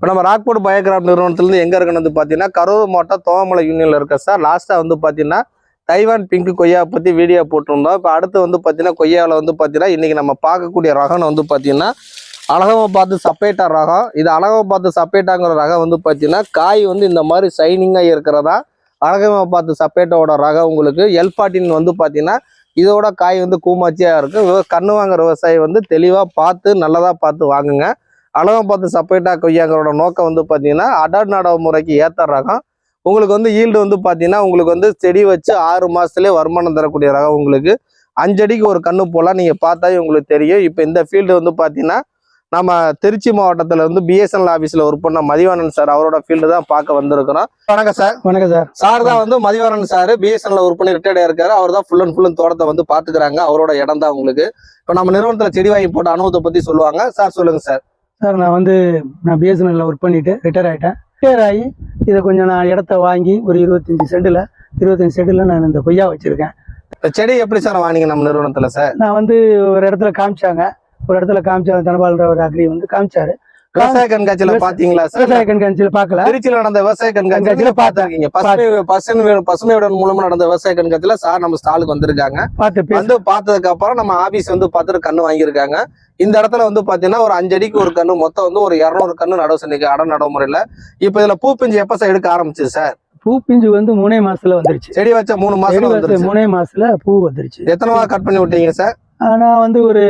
இப்போ நம்ம ராக்போர்ட் பயோகிராஃப் நிறுவனத்துலேருந்து எங்கே இருக்குன்னு வந்து பார்த்தீங்கன்னா கரூர் மாவட்டம் தோமலை யூனியனில் இருக்க சார் லாஸ்ட்டாக வந்து பார்த்தீங்கன்னா தைவான் பிங்க் கொய்யா பற்றி வீடியோ போட்டிருந்தோம். இப்போ அடுத்து வந்து பார்த்தீங்கன்னா கொய்யாவில் வந்து பார்த்தீங்கன்னா இன்றைக்கி நம்ம பார்க்கக்கூடிய ரகம்னு வந்து பார்த்தீங்கன்னா அழகமாக பார்த்து சப்பேட்டா ரகம். இது அழகமாக பார்த்து சப்பேட்டாங்கிற ரகம் வந்து பார்த்தீங்கன்னா காய் வந்து இந்த மாதிரி சைனிங்காக இருக்கிறதா அழகமாக பார்த்து சப்பேட்டாவோட ரகம் உங்களுக்கு. எல்பாட்டின் வந்து பார்த்தீங்கன்னா இதோட காய் வந்து கூமாச்சியாக இருக்கும் கன்று கண்ணு வாங்குற விவசாயி வந்து தெளிவாக பார்த்து நல்லதாக பார்த்து வாங்குங்க. அழகா பார்த்து சப்பேட்டா கொய்யாங்களோட நோக்கம் வந்து பார்த்தீங்கன்னா அடாட் நடவு முறைக்கு ஏற்ற ரகம். உங்களுக்கு வந்து ஈல்டு வந்து பார்த்தீங்கன்னா உங்களுக்கு வந்து செடி வச்சு ஆறு மாதத்துலேயே வருமானம் தரக்கூடிய ரகம் உங்களுக்கு. அஞ்சடிக்கு ஒரு கண்ணு போலாம் நீங்கள் பார்த்தாவே உங்களுக்கு தெரியும். இப்போ இந்த ஃபீல்டு வந்து பார்த்தீங்கன்னா நம்ம திருச்சி மாவட்டத்தில் வந்து பிஎஸ்என்எல் ஆஃபீஸில் ஒர்க் பண்ண மதிவானன் சார் அவரோட ஃபீல்டு தான் பார்க்க வந்திருக்கிறோம். வணக்கம் சார் வணக்கம் சார் சார் தான் வந்து மதிவானன் சார் பிஎஸ்என்எல் ஒர்க் பண்ணி ரிட்டையர்ட் இருக்காரு. அவர் தான் ஃபுல் அண்ட் ஃபுல் தோட்டத்தை வந்து பார்த்துக்கிறாங்க. அவரோட இடம் தான் உங்களுக்கு. இப்போ நம்ம நிறுவனத்தில் செடி வாங்கி போட்ட அனுபவத்தை பற்றி சொல்லுவாங்க. சார் சொல்லுங்க சார் சார் நான் வந்து நான் பிஎஸ்என்எல்ல ஒர்க் பண்ணிட்டு ரிட்டையர் ஆகிட்டேன் ரிட்டையர் ஆகி இதை கொஞ்சம் நான் இடத்த வாங்கி ஒரு இருபத்தஞ்சி சென்டில் இருபத்தஞ்சி சென்டில் நான் இந்த கொய்யா வச்சுருக்கேன். இந்த செடி எப்படி சார் வாங்கினீங்க நம்ம நிறுவனத்தில் சார்? நான் வந்து ஒரு இடத்துல காமிச்சாங்க. ஒரு இடத்துல காமிச்சாங்க தனபால்ன்ற ஒரு அக்ரி வந்து காமிச்சாரு. விவசாய கண்காட்சியில பாத்தீங்களா விவசாய கண்காட்சியில் பார்க்கல திருச்சியில நடந்த விவசாய கண்காட்சியில பாத்துருக்கீங்க பசுமை பசுமை பசுமையுடன் மூலமா நடந்த விவசாய கண்காட்சியில சார் நம்ம ஸ்டாலுக்கு வந்திருக்காங்க. வந்து பார்த்ததுக்கு அப்புறம் நம்ம ஆபீஸ் வந்து பார்த்துட்டு கண்ணு வாங்கியிருக்காங்க. இந்த இடத்துல வந்து பாத்தீங்கன்னா ஒரு அஞ்சு அடிக்கு ஒரு கண்ணு மொத்தம் வந்து ஒரு இருநூறு கண்ணு நடவு செஞ்சுக்க அட நடைமுறையில இப்ப இதுல பூ பிஞ்சு எப்ப சார் எடுக்க ஆரம்பிச்சு சார்? பூ பிஞ்சு வந்து மூணே மாசத்துல வந்துருச்சு. செடி வச்ச மூணு மாசம் மூணே மாசத்துல பூ வந்துருச்சு. எத்தனை கட் பண்ணி விட்டீங்க சார்? நான் வந்து ஒரு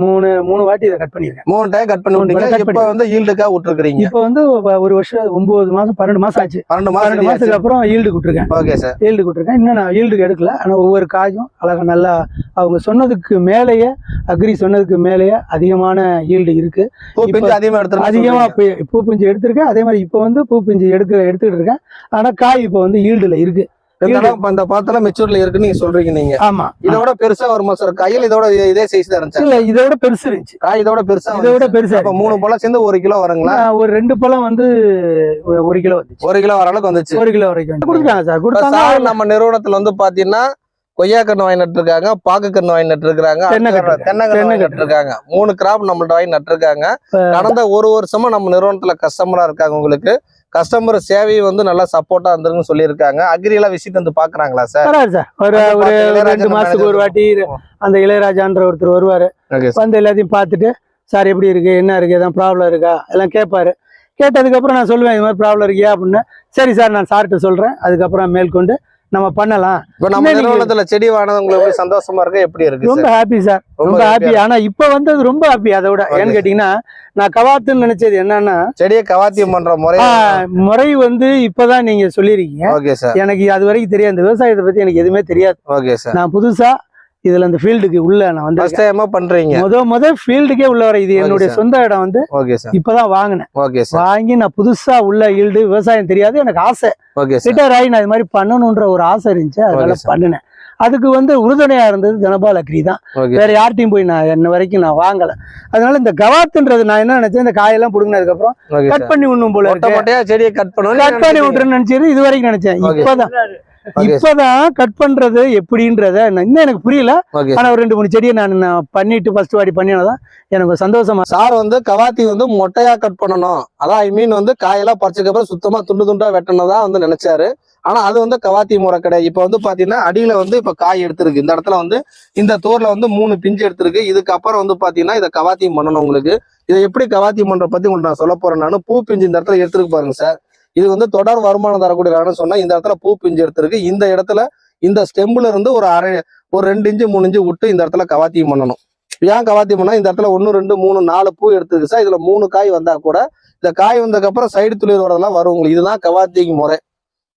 மூணு மூணு வாட்டி இதை கட் பண்ணியிருக்கேன். மூணு டைம் கட் பண்ணி cut இப்ப வந்து ஈல்டுக்கா விட்டுருக்கீங்க? இப்போ வந்து ஒரு வருஷம் ஒன்பது மாசம் பன்னெண்டு மாசம் ஆச்சு. பன்னெண்டு பன்னெண்டு மாசத்துக்கு அப்புறம் ஈல்டு விட்டுருக்கேன் ஓகே சார் ஈல்டு கொடுத்துருக்கேன். இன்னும் நான் ஈல்டுக்கு எடுக்கல. ஆனால் ஒவ்வொரு காயும் அழகா நல்லா அவங்க சொன்னதுக்கு மேலேயே அக்ரி சொன்னதுக்கு மேலேயே அதிகமான ஈல்டு இருக்கு. பூ பிஞ்சு அதிகமா அதிகமா எடுத்துருக்கீங்க பூ பூ பிஞ்சு எடுத்திருக்கேன். அதே மாதிரி இப்போ வந்து பூ பிஞ்சு எடுக்க எடுத்துக்கிட்டு இருக்கேன். ஆனா காய் இப்போ வந்து ஈல்டுல இருக்கு. இந்த பழத்துல மெச்சூர்ல இருக்குன்னு நீங்க சொல்றீங்க நீங்க. ஆமா. இதோட பெருசா வருமா சார் கையில் இதோட இதே- சைஸ் தான் இருந்துச்சு. இல்ல இதை விட பெருசு இருந்துச்சு. காய் இதோட பெருசா இதை விட வந்துச்சு. பெருசா அப்ப மூணு பழம் சேர்ந்து ஒரு கிலோ வருங்களா? ஒரு ரெண்டு பழம் வந்து ஒரு- கிலோ வந்துச்சு. ஒரு கிலோ வர அளவுக்கு வந்துச்சு. ஒரு கிலோ வரைக்கும். கொடுத்தாங்க சார். கொடுத்தாங்க. நம்ம நிறுவனத்துல வந்து பாத்தீங்கன்னா கொய்யா கன்று வாங்கி நட்டுருக்காங்க பாக்கு கன்று வாங்கி நட்டுருக்காங்க தென்னை கன்று. நட்டுருக்காங்க மூணு கிராப் நம்மள்ட்ட வாங்கி நட்டுருக்காங்க கடந்த ஒரு வருஷமா நம்ம நிறுவனத்துல கஸ்டமரா இருக்காங்க உங்களுக்கு. கஸ்டமர் சேவை வந்து நல்லா சப்போர்ட்டா இருந்திருக்குன்னு சொல்லியிருக்காங்க. அக்ரியில விசிட் வந்து பாக்குறாங்களா சார்? சார். ஒரு ஒரு ரெண்டு மாசத்துக்கு ஒரு வாட்டி அந்த இளையராஜான்ற ஒருத்தர் வருவாரு. வந்து எல்லாத்தையும் பார்த்துட்டு சார் எப்படி இருக்கு? என்ன இருக்கு? எதாவது ப்ராப்ளம் இருக்கா? எல்லாம் கேட்பாரு கேட்டதுக்கப்புறம் நான் சொல்லுவேன் இது மாதிரி ப்ராப்ளம் இருக்கியா? அப்படின்னு. சரி சார் நான் சார்கிட்ட சொல்றேன். அதுக்கப்புறம் மேற்கொண்டு நம்ம பண்ணலாம். இப்ப நம்ம நிறுவனத்துல செடி வாங்கினது உங்களுக்கு எப்படி சந்தோஷமா இருக்கு? எப்படி இருக்கு ரொம்ப ஹாப்பி சார். ரொம்ப ஹாப்பி ஆனா இப்ப வந்தது ரொம்ப ஹாப்பி அதை விட ஏன்னு. கேட்டீங்கன்னா நான் கவாத்துன்னு நினைச்சது என்னன்னா செடியை கவாத்தியம் பண்ற முறை முறை வந்து இப்பதான் நீங்க சொல்லியிருக்கீங்க. Okay sir. எனக்கு அது வரைக்கும் தெரியாது. இந்த விவசாயத்தை பத்தி எனக்கு எதுவுமே தெரியாது. Okay sir. நான் புதுசா இதுல இந்த ஃபீல்டுக்கு உள்ள நான் வந்து டைமா பண்றீங்க. முத முத ஃபீல்டுக்கே உள்ள வர இது என்னுடைய. சொந்த இடம் வந்து ஓகே சார் இப்பதான் வாங்கினேன். ஓகே சார் வாங்கி நான் புதுசா உள்ள ஈல்டு விவசாயம் தெரியாது எனக்கு ஆசை. ஓகே ரிட்டையர் ஆகி நான் இது மாதிரி பண்ணணுன்ற ஒரு ஆசை இருந்துச்சு அதனால. பண்ணினேன். அதுக்கு வந்து உறுதுணையா இருந்தது தனபால் அக்ரி தான். வேற யார்ட்டையும் போய் நான் என்ன வரைக்கும் நான் வாங்கல. அதனால இந்த கவாத்துன்றது நான் என்ன நினைச்சேன் இந்த காயெல்லாம் புடுங்கினதுக்கு அப்புறம் கட் பண்ணி விடணும் போல செடியை கட் பண்ணணும் கட் பண்ணி விட்டுருன்னு நினைச்சது இது வரைக்கும் நினைச்சேன். இப்பதான். இப்பதான் கட் பண்றது எப்படின்றத இன்னும் எனக்கு புரியல. ஆனா ஒரு ரெண்டு மூணு செடியை நான் பண்ணிட்டு ஃபர்ஸ்ட் வாடி பண்ணினதான் எனக்கு சந்தோஷமா. சார் வந்து கவாத்தி வந்து மொட்டையா கட் பண்ணணும். அதான் ஐ மீன் வந்து காயெல்லாம் பறிச்சதுக்கு அப்புறம் சுத்தமா துண்டு துண்டா வெட்டணும் தான் வந்து நினைச்சாரு. ஆனா அது வந்து கவாத்தி முறை கிடையாது. இப்ப வந்து பாத்தீங்கன்னா அடியில வந்து இப்ப காய் எடுத்திருக்கு. இந்த இடத்துல வந்து இந்த தோர்ல வந்து மூணு பிஞ்சு எடுத்திருக்கு. இதுக்கப்புறம் வந்து பாத்தீங்கன்னா இதை கவாத்தியம் பண்ணணும் உங்களுக்கு. இதை எப்படி கவாத்தியம் பண்ற பத்தி உங்களுக்கு நான் சொல்ல போறேன். நானு பூ பிஞ்சு இந்த இடத்துல எடுத்துருக்கு பாருங்க சார். இது வந்து தொடர் வருமானம் தரக்கூடிய ரகம்னு சொன்னா இந்த இடத்துல பூ பிஞ்சு எடுத்திருக்கு. இந்த இடத்துல இந்த ஸ்டெம்புல இருந்து ஒரு அரை ஒரு ரெண்டு இன்ச்சு மூணு இன்ச்சு விட்டு இந்த இடத்துல கவாத்தியம் பண்ணணும். ஏன் கவாத்தி பண்ணா இந்த இடத்துல ஒன்று ரெண்டு மூணு நாலு பூ எடுத்துருக்கு. சார் இதுல மூணு காய் வந்தா கூட இந்த காய் வந்ததுக்கு அப்புறம் சைடு துளிர் வரதெல்லாம் வரும் உங்களுக்கு. இதுதான் கவாத்திக்கு முறை.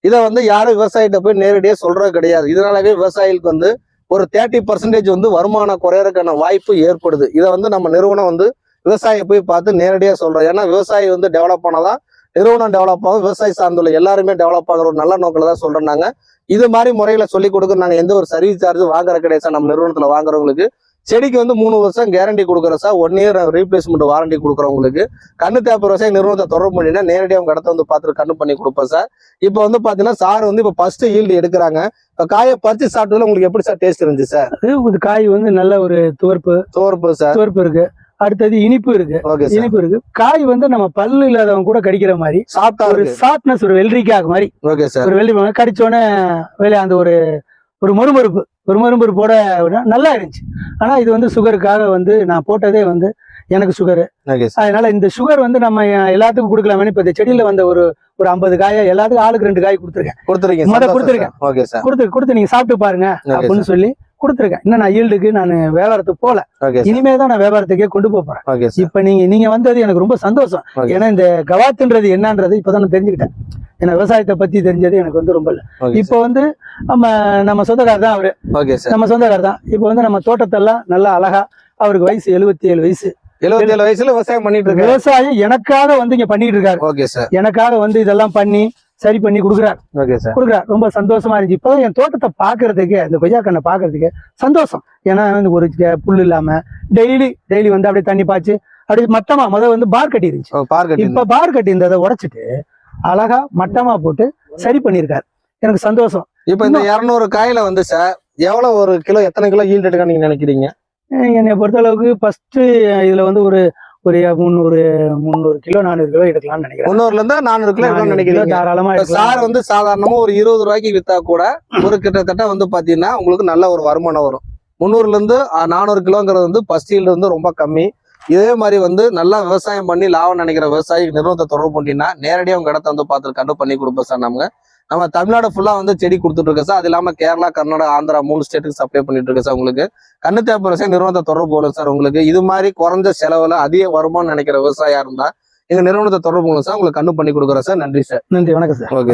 இதை வந்து யாரும் விவசாயிட்ட போய் நேரடியாக சொல்றது கிடையாது. இதனாலவே விவசாயிகளுக்கு வந்து ஒரு தேர்ட்டி பர்சன்டேஜ் வந்து வருமானம் குறையறதுக்கான வாய்ப்பு ஏற்படுது. இதை வந்து நம்ம நிறுவனம் வந்து விவசாயியை போய் பார்த்து நேரடியாக சொல்றோம். ஏன்னா விவசாயி வந்து டெவலப் பண்ணாதான் நிறுவனம் டெவலப் ஆகும் விவசாயி சார்ந்துள்ள எல்லாருமே டெவலப் ஆகிற ஒரு நல்ல நோக்கில் தான் சொல்றோம் நாங்க இது மாதிரி முறைகளை சொல்லி கொடுக்க நாங்க எந்த ஒரு சர்வீஸ் சார்ஜ் வாங்குற கிடையாது சார் நம்ம நிறுவனத்துல வாங்குறவங்களுக்கு. செடிக்கு வந்து மூணு வருஷம் கேரண்டி கொடுக்குறோம் sir one year replacement warranty கொடுக்குறவங்களுக்கு. கண்ணு தேப்ப விவசாய நிறுவனத்தை தொடர்பு பண்ணினா நேரடியாக அவங்க இடத்த வந்து பார்த்துட்டு கண்ணு பண்ணி கொடுப்போம் சார். இப்போ வந்து பாத்தீங்கன்னா சார் வந்து இப்போ ஃபர்ஸ்ட் ஈல்டு எடுக்கிறாங்க. இப்போ காயை பறிச்சு சாப்பிட்டதுல உங்களுக்கு எப்படி சார் டேஸ்ட் இருந்துச்சு சார்? காய் வந்து நல்ல ஒரு துவர்ப்பு. தோர்ப்பு சார். துவர்ப்பு இருக்கு. அடுத்தது இனிப்பு இருக்கு. இனிப்பு இருக்கு. காய் வந்து நம்ம பல்லு இல்லாதவங்க கூட கடிக்கிற மாதிரி சாப்பிட்டா ஒரு சாஃப்ட்னஸ் ஒரு வெள்ளரிக்காய் மாதிரி. ஒரு வெள்ளரி கடிச்சோடனே வெளியே அந்த ஒரு ஒரு மறுமறுப்பு ஒரு மறுமறுப்போட நல்லா இருந்துச்சு. ஆனா இது வந்து சுகருக்காக வந்து நான் போட்டதே வந்து எனக்கு சுகர். அதனால இந்த சுகர் வந்து நம்ம எல்லாத்துக்கும் கொடுக்கலாமே இப்ப இந்த செடியில வந்த ஒரு ஒரு ஐம்பது காயை எல்லாத்துக்கும் ஆளுக்கு ரெண்டு காய் கொடுத்துருக்கேன். கொடுத்துருக்கேன். சார் கொடுத்து கொடுத்து நீங்க சாப்பிட்டு பாருங்க அப்படின்னு சொல்லி கொடுத்துருக்கேன். இன்னும் நான் ஈல்டுக்கு நான் வியாபாரத்துக்கு போல இனிமே தான் நான் வியாபாரத்துக்கே கொண்டு போறேன். இப்ப நீங்க நீங்க வந்தது எனக்கு ரொம்ப சந்தோஷம். ஏன்னா இந்த கவாத்துன்றது என்னன்றது இப்பதான் நான் தெரிஞ்சுக்கிட்டேன். ஏன்னா விவசாயத்தை பத்தி தெரிஞ்சது எனக்கு வந்து ரொம்ப இல்ல. இப்போ வந்து நம்ம நம்ம சொந்தக்காரர் தான் அவரு. நம்ம சொந்தக்காரர் தான். இப்போ வந்து நம்ம தோட்டத்தெல்லாம் நல்லா அழகா அவருக்கு வயசு எழுபத்தி ஏழு வயசு. எழுபத்தி ஏழு வயசுல விவசாயம் பண்ணிட்டு இருக்காரு. விவசாயம் எனக்காக வந்து இங்க பண்ணிட்டு இருக்காரு. எனக்காக வந்து இதெல்லாம் பண்ணி சரி பண்ணி கொடுக்குறாரு. Okay sir. கொடுக்குறாரு. ரொம்ப சந்தோஷமா இருந்துச்சு. இப்போதான் என் தோட்டத்தை பாக்குறதுக்கு இந்த கொய்யா கண்ணை பாக்குறதுக்கு சந்தோஷம். ஏன்னா வந்து ஒரு புல் இல்லாம டெய்லி டெய்லி வந்து அப்படியே தண்ணி பாய்ச்சு அப்படியே மட்டமா முத வந்து பார் கட்டி இருந்துச்சு இப்ப பார் கட்டி இருந்ததை உடைச்சிட்டு அழகா மட்டமா போட்டு சரி பண்ணியிருக்காரு. எனக்கு சந்தோஷம். இப்ப இந்த இருநூறு காயில வந்து சார் எவ்வளவு ஒரு கிலோ எத்தனை கிலோ ஈல்ட் எடுக்க நீங்க நினைக்கிறீங்க? என்னை பொறுத்த அளவுக்கு ஃபர்ஸ்ட் இதுல வந்து ஒரு ஒரு முந்நூறு முந்நூறு கிலோ நானூறு கிலோ எடுக்கலாம்னு நினைக்கிறேன். முந்நூறுல இருந்து நானூறு கிலோ கிலோ நினைக்கிறீங்க. தாராளமா சார் வந்து சாதாரணமா ஒரு இருபது ரூபாய்க்கு வித்தா கூட ஒரு கிட்டத்தட்ட வந்து பாத்தீங்கன்னா உங்களுக்கு நல்ல ஒரு வருமானம் வரும். முந்நூறுல இருந்து நானூறு கிலோங்கிறது வந்து பஸ்டியில இருந்து ரொம்ப கம்மி. இதே மாதிரி வந்து நல்லா விவசாயம் பண்ணி லாபம் நினைக்கிற விவசாயி நிறுவனத்தை தொடர்பு பண்ணிட்டீங்கன்னா நேரடியாக உங்க இடத்த வந்து பார்த்து கண்டு பண்ணி கொடுப்போம் சார் நம்ம நம்ம தமிழ்நாடு ஃபுல்லா வந்து செடி கொடுத்துட்டு இருக்கோம் சார் அது இல்லாம கேரளா கர்நாடகா ஆந்திரா மூணு ஸ்டேட்டுக்கு சப்ளை பண்ணிட்டு இருக்கோம் சார் உங்களுக்கு. கண்ணு தேப்ப விவசாயம் நிறுவனத்தை தொடர்பு கொள்ளும் சார் உங்களுக்கு. இது மாதிரி குறைஞ்ச செலவுல அதிக வருமானம் நினைக்கிற விவசாயியா இருந்தா எங்க நிறுவனத்தை தொடர்பு கொள்ளும் சார் உங்களுக்கு கண்ணு பண்ணி கொடுக்குறோம் சார் நன்றி சார் நன்றி வணக்கம் சார் ஓகே